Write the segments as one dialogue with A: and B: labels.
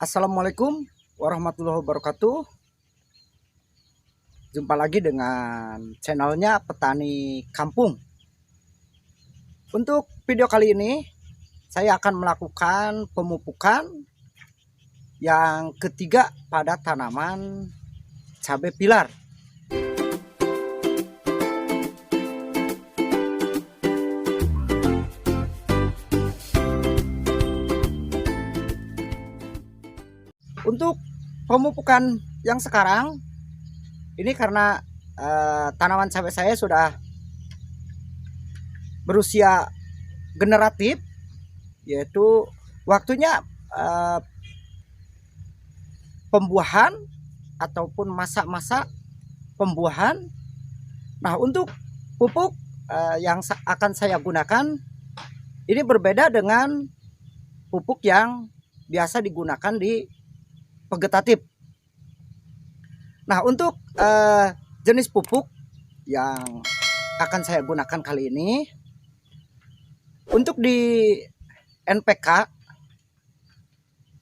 A: Assalamualaikum warahmatullahi wabarakatuh. Jumpa lagi dengan channelnya Petani Kampung. Untuk video kali ini, saya akan melakukan pemupukan yang ketiga pada tanaman cabai pilar. Untuk pemupukan yang sekarang ini karena eh, tanaman cabai saya sudah berusia generatif yaitu waktunya eh, pembuahan ataupun masa-masa pembuahan. Nah, untuk pupuk eh, yang akan saya gunakan ini berbeda dengan pupuk yang biasa digunakan di vegetatif. Nah, untuk eh, jenis pupuk yang akan saya gunakan kali ini untuk di NPK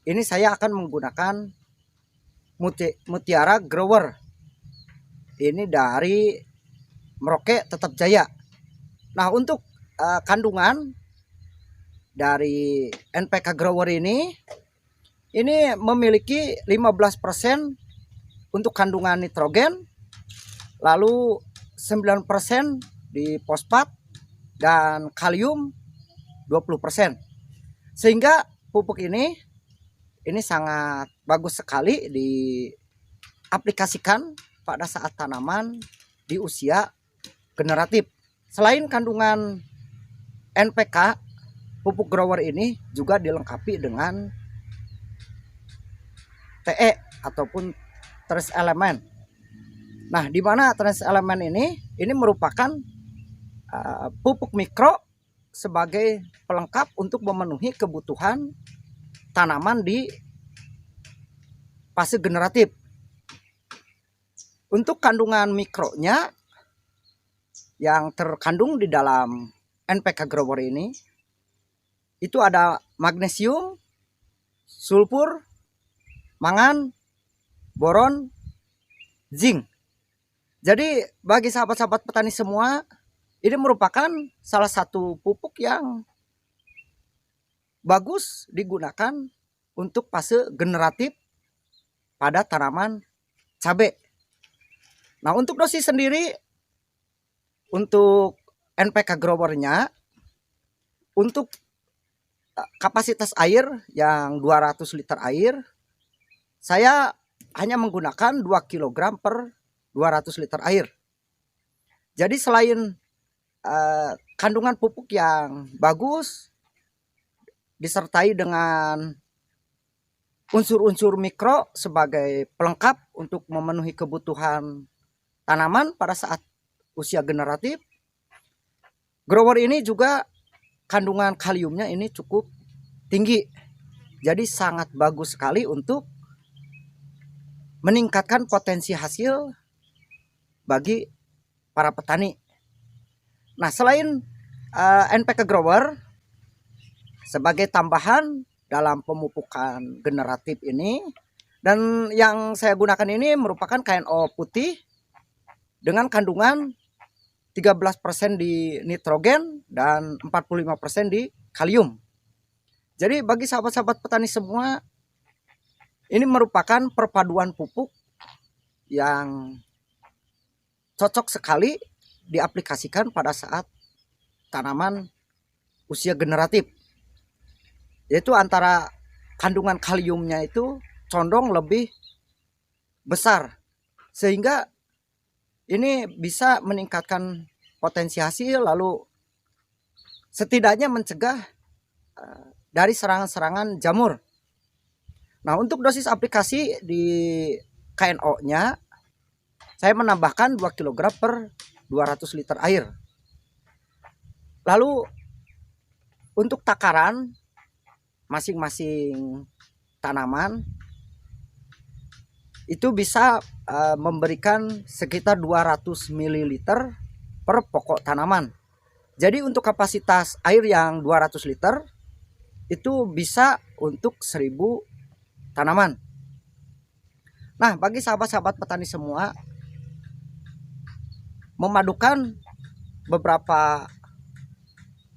A: ini saya akan menggunakan Muti- Mutiara Grower. Ini dari Merauke Tetap Jaya. Nah, untuk eh, kandungan dari NPK Grower ini ini memiliki 15% untuk kandungan nitrogen lalu 9% di fosfat dan kalium 20%. Sehingga pupuk ini ini sangat bagus sekali diaplikasikan pada saat tanaman di usia generatif. Selain kandungan NPK, pupuk grower ini juga dilengkapi dengan TE ataupun trace elemen. Nah, di mana trace elemen ini ini merupakan uh, pupuk mikro sebagai pelengkap untuk memenuhi kebutuhan tanaman di fase generatif. Untuk kandungan mikronya yang terkandung di dalam NPK grower ini itu ada magnesium, sulfur, mangan, boron, zinc. Jadi bagi sahabat-sahabat petani semua, ini merupakan salah satu pupuk yang bagus digunakan untuk fase generatif pada tanaman cabai. Nah, untuk dosis sendiri untuk NPK growernya untuk eh, kapasitas air yang 200 liter air saya hanya menggunakan 2 kg per 200 liter air. Jadi selain eh, kandungan pupuk yang bagus disertai dengan unsur-unsur mikro sebagai pelengkap untuk memenuhi kebutuhan tanaman pada saat usia generatif. Grower ini juga kandungan kaliumnya ini cukup tinggi. Jadi sangat bagus sekali untuk meningkatkan potensi hasil bagi para petani. Nah, selain uh, NPK grower sebagai tambahan dalam pemupukan generatif ini dan yang saya gunakan ini merupakan KNO putih dengan kandungan 13% di nitrogen dan 45% di kalium. Jadi bagi sahabat-sahabat petani semua ini merupakan perpaduan pupuk yang cocok sekali diaplikasikan pada saat tanaman usia generatif. Yaitu antara kandungan kaliumnya itu condong lebih besar. Sehingga ini bisa meningkatkan potensi hasil lalu setidaknya mencegah eh, dari serangan-serangan jamur. Nah, untuk dosis aplikasi di KNO-nya saya menambahkan 2 kg per 200 liter air. Lalu untuk takaran masing-masing tanaman itu bisa uh, memberikan sekitar 200 ml per pokok tanaman. Jadi untuk kapasitas air yang 200 liter itu bisa untuk 1000 tanaman. Nah, bagi sahabat-sahabat petani semua, memadukan beberapa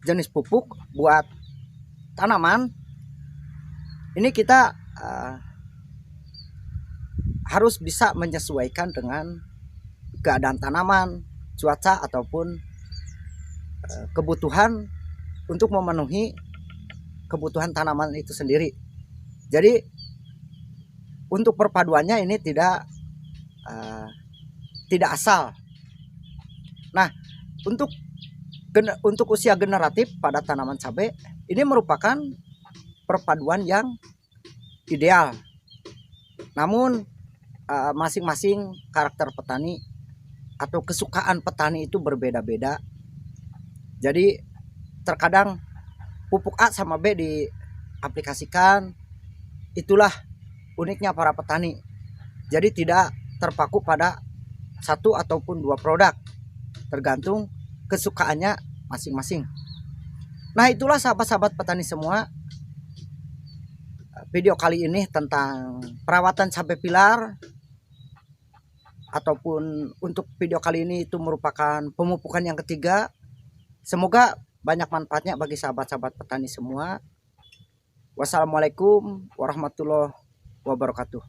A: jenis pupuk buat tanaman, ini kita uh, harus bisa menyesuaikan dengan keadaan tanaman, cuaca ataupun uh, kebutuhan untuk memenuhi kebutuhan tanaman itu sendiri. Jadi untuk perpaduannya ini tidak uh, tidak asal. Nah, untuk untuk usia generatif pada tanaman cabai ini merupakan perpaduan yang ideal. Namun uh, masing-masing karakter petani atau kesukaan petani itu berbeda-beda. Jadi terkadang pupuk A sama B diaplikasikan itulah uniknya para petani. Jadi tidak terpaku pada satu ataupun dua produk, tergantung kesukaannya masing-masing. Nah itulah sahabat-sahabat petani semua video kali ini tentang perawatan cabai pilar ataupun untuk video kali ini itu merupakan pemupukan yang ketiga. Semoga banyak manfaatnya bagi sahabat-sahabat petani semua. Wassalamualaikum warahmatullahi wabarakatuh